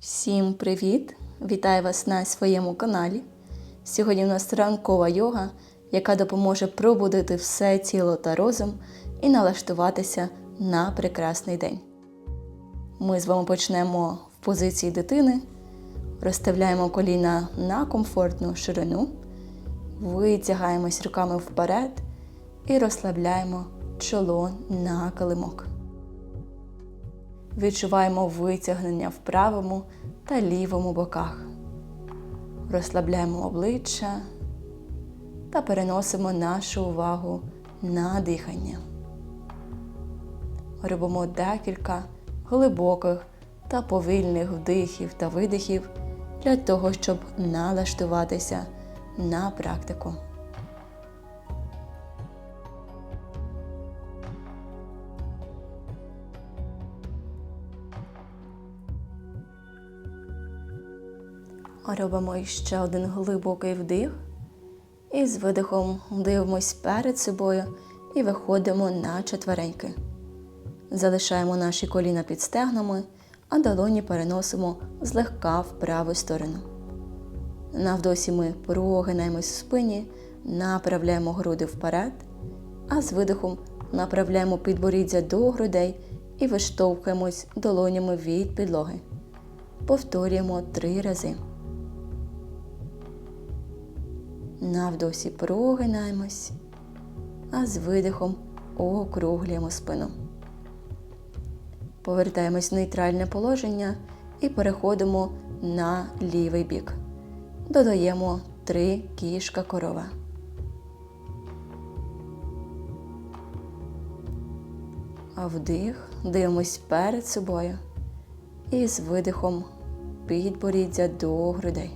Всім привіт! Вітаю вас на своєму каналі. Сьогодні у нас ранкова йога, яка допоможе пробудити все тіло та розум і налаштуватися на прекрасний день. Ми з вами почнемо в позиції дитини, розставляємо коліна на комфортну ширину, витягаємось руками вперед і розслабляємо чоло на килимок. Відчуваємо витягнення в правому та лівому боках. Розслабляємо обличчя та переносимо нашу увагу на дихання. Робимо декілька глибоких та повільних вдихів та видихів для того, щоб налаштуватися на практику. Робимо ще один глибокий вдих. І з видихом дивимось перед собою і виходимо на четвереньки. Залишаємо наші коліна під стегнами, а долоні переносимо злегка в праву сторону. Навдосі ми прогинаємось в спині, направляємо груди вперед, а з видихом направляємо підборіддя до грудей і виштовхуємось долонями від підлоги. Повторюємо три рази. Навдосі прогинаємось, а з видихом округлюємо спину. Повертаємось в нейтральне положення і переходимо на лівий бік. Додаємо три кішка корова. А вдих, дивимось перед собою і з видихом підборіддя до грудей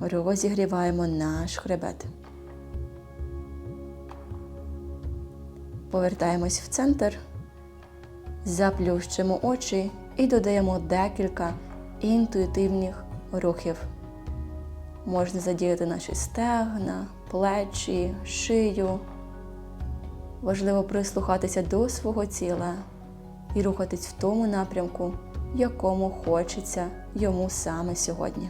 розігріваємо наш хребет. Повертаємось в центр, заплющимо очі і додаємо декілька інтуїтивних рухів. Можна задіяти наші стегна, плечі, шию. Важливо прислухатися до свого тіла і рухатись в тому напрямку, якому хочеться йому саме сьогодні.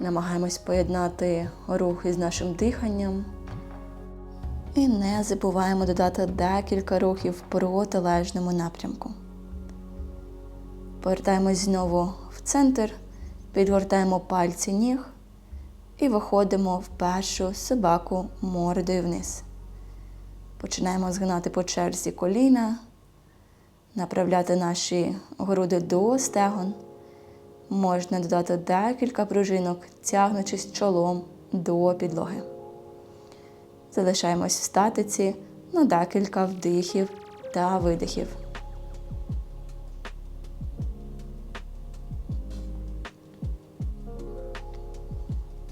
Намагаємось поєднати рух із нашим диханням. І не забуваємо додати декілька рухів в протилежному напрямку. Повертаємось знову в центр, підгортаємо пальці ніг і виходимо в першу собаку мордою вниз. Починаємо згинати по черзі коліна, направляти наші груди до стегон. Можна додати декілька пружинок, тягнучись чолом до підлоги. Залишаємось в статиці на декілька вдихів та видихів.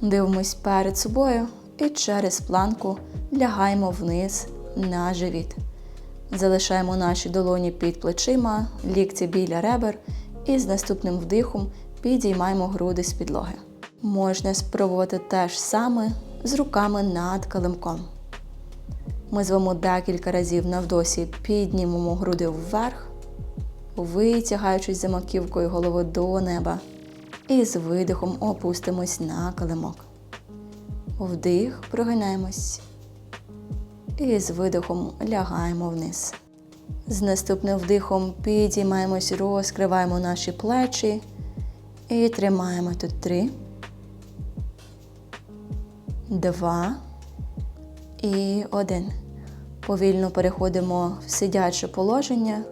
Дивимось перед собою і через планку лягаємо вниз на живіт. Залишаємо наші долоні під плечима, лікті біля ребер і з наступним вдихом підіймаємо груди з підлоги. Можна спробувати те ж саме з руками над килимком. Ми звемо декілька разів навдосі піднімемо груди вверх, витягаючись за маківкою голови до неба. І з видихом опустимось на килимок. Вдих, прогинаємось. І з видихом лягаємо вниз. З наступним вдихом підіймаємось, розкриваємо наші плечі і тримаємо тут три, два і один. Повільно переходимо в сидяче положення,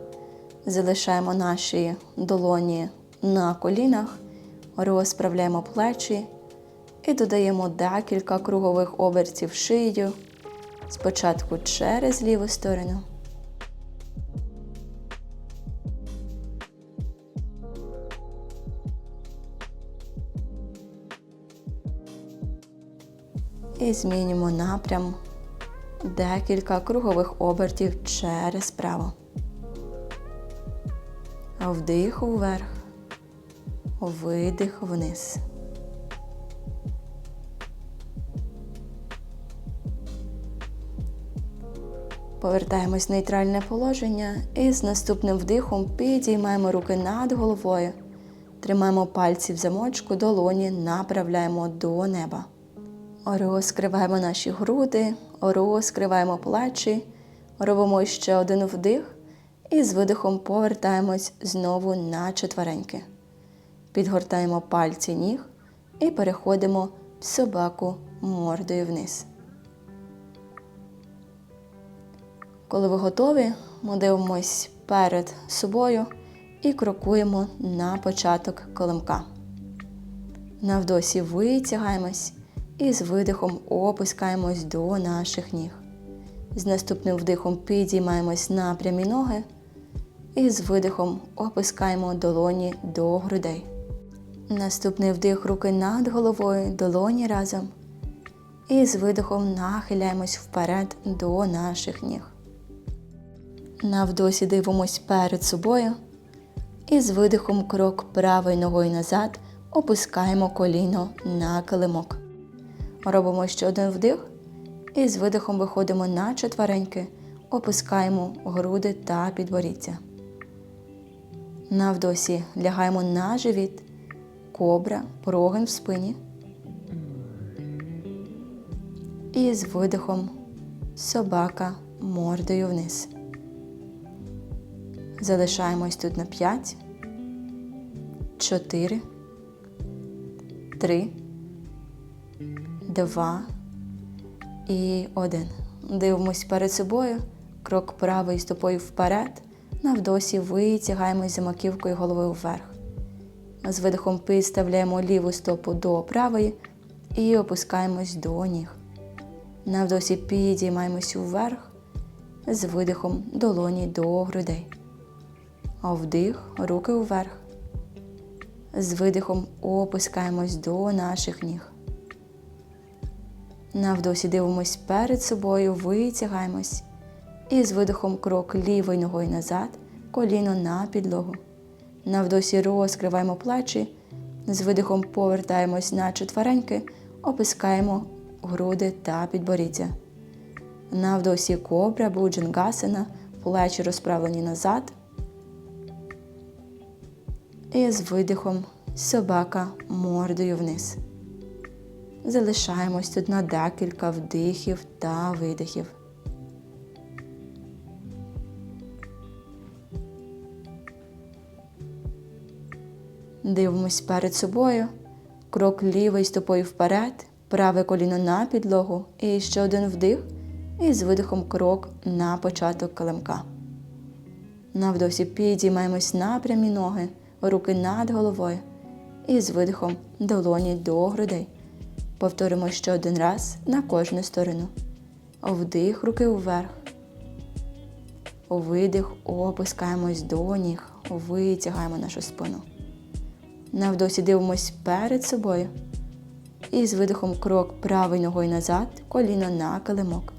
залишаємо наші долоні на колінах, розправляємо плечі і додаємо декілька кругових обертів шию. Спочатку через ліву сторону. І змінюємо напрям декілька кругових обертів через право. Вдих вверх, видих вниз. Повертаємось в нейтральне положення і з наступним вдихом підіймаємо руки над головою. Тримаємо пальці в замочку, долоні направляємо до неба. Розкриваємо наші груди, розкриваємо плечі, робимо ще один вдих і з видихом повертаємось знову на четвереньки. Підгортаємо пальці ніг і переходимо в собаку мордою вниз. Коли ви готові, ми дивимось перед собою і крокуємо на початок колемка. На вдосі витягаємось і з видихом опускаємось до наших ніг. З наступним вдихом підіймаємось на прямі ноги і з видихом опускаємо долоні до грудей. Наступний вдих руки над головою, долоні разом. І з видихом нахиляємось вперед до наших ніг. На вдосі дивимось перед собою. І з видихом крок правою ногою назад опускаємо коліно на килимок. Робимо ще один вдих. І з видихом виходимо на четвереньки, опускаємо груди та підборіддя. На вдосі лягаємо на живіт, кобра, прогин в спині. І з видихом собака мордою вниз. Залишаємось тут на 5, 4, 3, 2 і 1. Дивимось перед собою. Крок правою стопою вперед. На вдосі витягаємось за маківкою головою вверх. З видихом підставляємо ліву стопу до правої і опускаємось до ніг. На вдосі підіймаємось вверх, з видихом долоні до грудей. А вдих, руки вверх. З видихом опускаємось до наших ніг. На вдосі дивимось перед собою, витягаємось. І з видихом крок лівою ногою назад, коліно на підлогу. На вдосі розкриваємо плечі, з видихом повертаємось на четвереньки, опускаємо груди та підборіддя. На вдосі кобра, буджингасана, плечі розправлені назад. І з видихом собака мордою вниз. Залишаємось тут на декілька вдихів та видихів. Дивимось перед собою. Крок лівою стопою вперед, праве коліно на підлогу і ще один вдих. І з видихом крок на початок килимка. На вдосі підіймаємось на прямі ноги, руки над головою. І з видихом долоні до грудей. Повторимо ще один раз на кожну сторону. Вдих, руки вверх. Видих, опускаємось до ніг, витягаємо нашу спину. На вдосі дивимось перед собою. І з видихом крок правою ногою назад, коліно на килимок.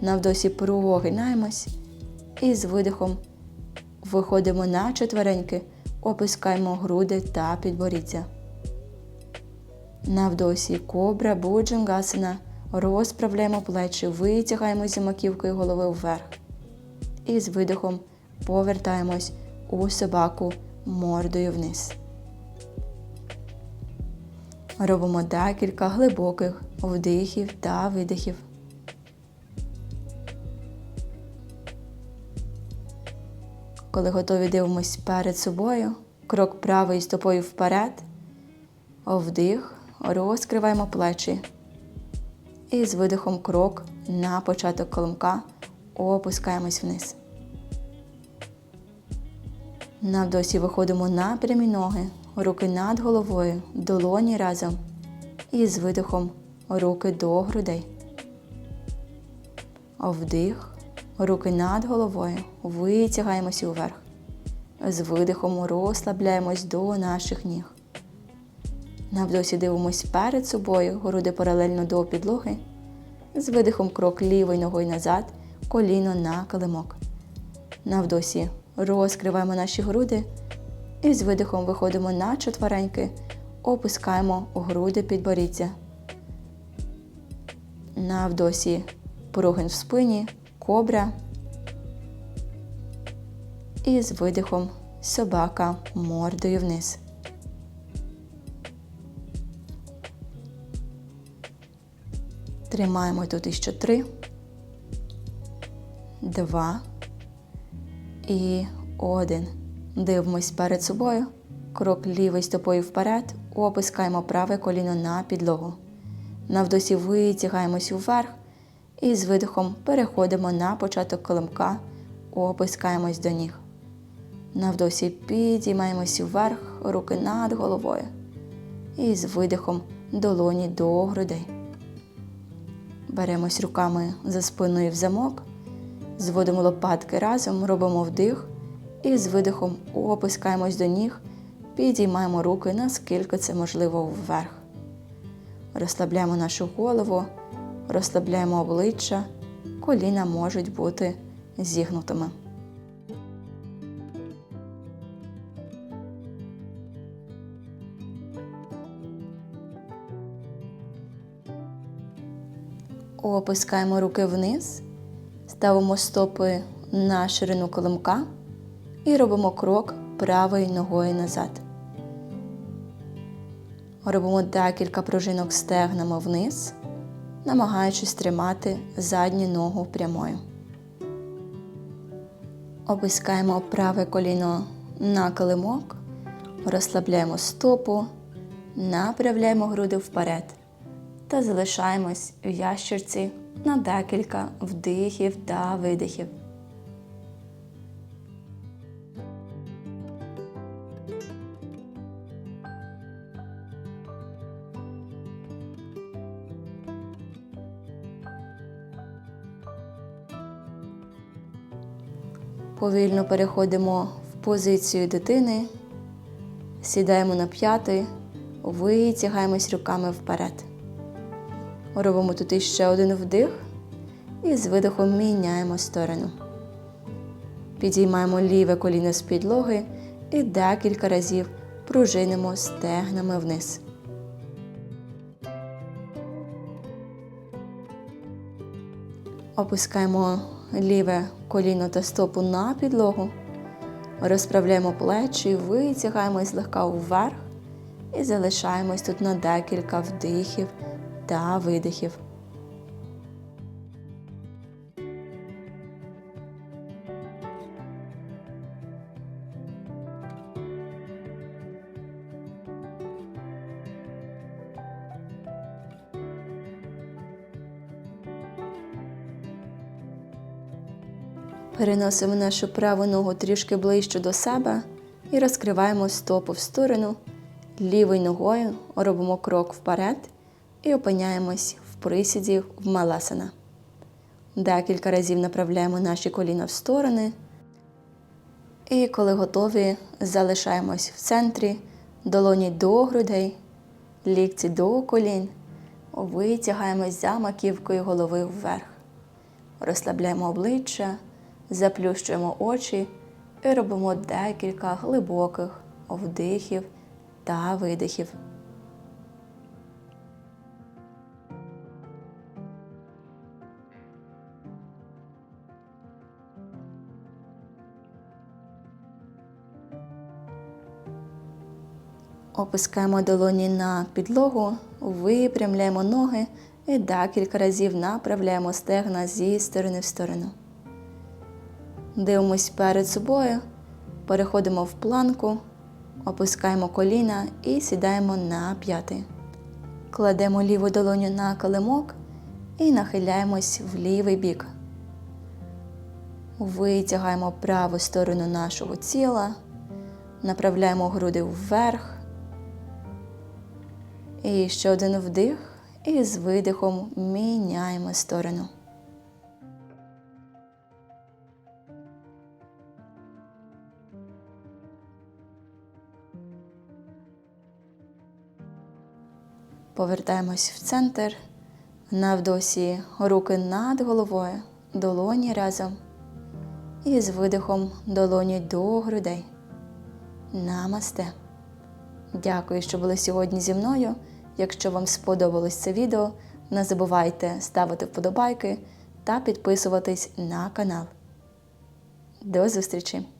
На вдосі прогинаємось. І з видихом виходимо на четвереньки, опускаємо груди та підборіддя. На вдосі кобра, буджингасана, розправляємо плечі, витягаємо за маківкою голови вверх. І з видихом повертаємось у собаку мордою вниз. Робимо декілька глибоких вдихів та видихів. Коли готові дивимось перед собою, крок правою стопою вперед, вдих, розкриваємо плечі. І з видихом крок на початок коломка опускаємось вниз. На вдосі виходимо на прямі ноги, руки над головою, долоні разом. І з видихом руки до грудей. Вдих, руки над головою, витягаємося вверх. З видихом розслабляємось до наших ніг. На вдосі дивимось перед собою, груди паралельно до підлоги. З видихом крок лівою ногою назад, коліно на килимок. На вдосі розкриваємо наші груди і з видихом виходимо на четвереньки, опускаємо груди підборіддя. На вдосі прогин в спині, кобра. І з видихом собака мордою вниз. Тримаємо тут іще три, два і один. Дивимось перед собою. Крок лівою стопою вперед. Опускаємо праве коліно на підлогу. Навдосі витягаємось вверх і з видихом переходимо на початок коломка, опускаємось до ніг. Навдосі підіймаємось вверх, руки над головою. І з видихом долоні до грудей. Беремось руками за спиною в замок, зводимо лопатки разом, робимо вдих і з видихом опускаємось до ніг, підіймаємо руки наскільки це можливо вверх. Розслабляємо нашу голову, розслабляємо обличчя, коліна можуть бути зігнутими. Опускаємо руки вниз, ставимо стопи на ширину коломка і робимо крок правою ногою назад. Робимо декілька пружинок стегнемо вниз, намагаючись тримати задню ногу прямою. Опускаємо праве коліно на килимок, розслабляємо стопу, направляємо груди вперед та залишаємось в ящерці на декілька вдихів та видихів. Повільно переходимо в позицію дитини, сідаємо на п'яти, витягаємось руками вперед. Робимо тут іще один вдих і з видихом міняємо сторону. Підіймаємо ліве коліно з підлоги і декілька разів пружинимо стегнами вниз. Опускаємо ліве коліно та стопу на підлогу, розправляємо плечі, витягаємось злегка вверх і залишаємось тут на декілька вдихів та видихів. Переносимо нашу праву ногу трішки ближче до себе і розкриваємо стопу в сторону. Лівою ногою робимо крок вперед і опиняємось в присіді в маласана. Декілька разів направляємо наші коліна в сторони. І коли готові, залишаємось в центрі, долоні до грудей, лікті до колін, витягаємось за маківкою голови вверх. Розслабляємо обличчя, заплющуємо очі і робимо декілька глибоких вдихів та видихів. Опускаємо долоні на підлогу, випрямляємо ноги і декілька разів направляємо стегна зі сторони в сторону. Дивимось перед собою, переходимо в планку, опускаємо коліна і сідаємо на п'яти. Кладемо ліву долоню на килимок і нахиляємось в лівий бік. Витягаємо праву сторону нашого тіла, направляємо груди вверх. І ще один вдих, і з видихом міняємо сторону. Повертаємось в центр. Навдосі руки над головою, долоні разом. І з видихом долоні до грудей. Намасте. Дякую, що були сьогодні зі мною. Якщо вам сподобалось це відео, не забувайте ставити вподобайки та підписуватись на канал. До зустрічі!